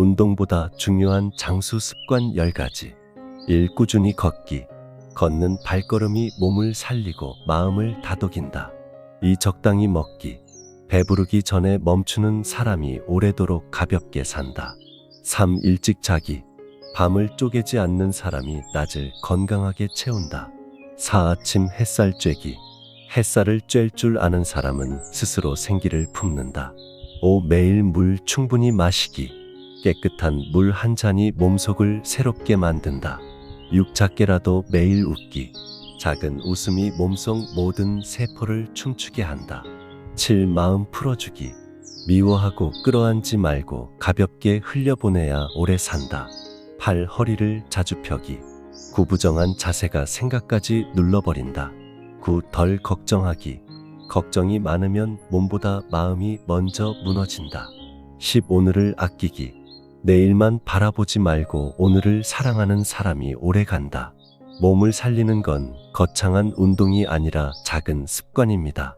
운동보다 중요한 장수 습관 10가지. 1. 꾸준히 걷기. 걷는 발걸음이 몸을 살리고 마음을 다독인다. 2. 적당히 먹기. 배부르기 전에 멈추는 사람이 오래도록 가볍게 산다. 3. 일찍 자기. 밤을 쪼개지 않는 사람이 낮을 건강하게 채운다. 4. 아침 햇살 쬐기. 햇살을 쬐일 줄 아는 사람은 스스로 생기를 품는다. 5. 매일 물 충분히 마시기. 깨끗한 물 한 잔이 몸속을 새롭게 만든다. 6. 작게라도 매일 웃기. 작은 웃음이 몸속 모든 세포를 춤추게 한다. 7. 마음 풀어주기. 미워하고 끌어안지 말고 가볍게 흘려보내야 오래 산다. 8. 허리를 자주 펴기. 구부정한 자세가 생각까지 눌러버린다. 9. 덜 걱정하기. 걱정이 많으면 몸보다 마음이 먼저 무너진다. 10. 오늘을 아끼기. 내일만 바라보지 말고 오늘을 사랑하는 사람이 오래 간다. 몸을 살리는 건 거창한 운동이 아니라 작은 습관입니다.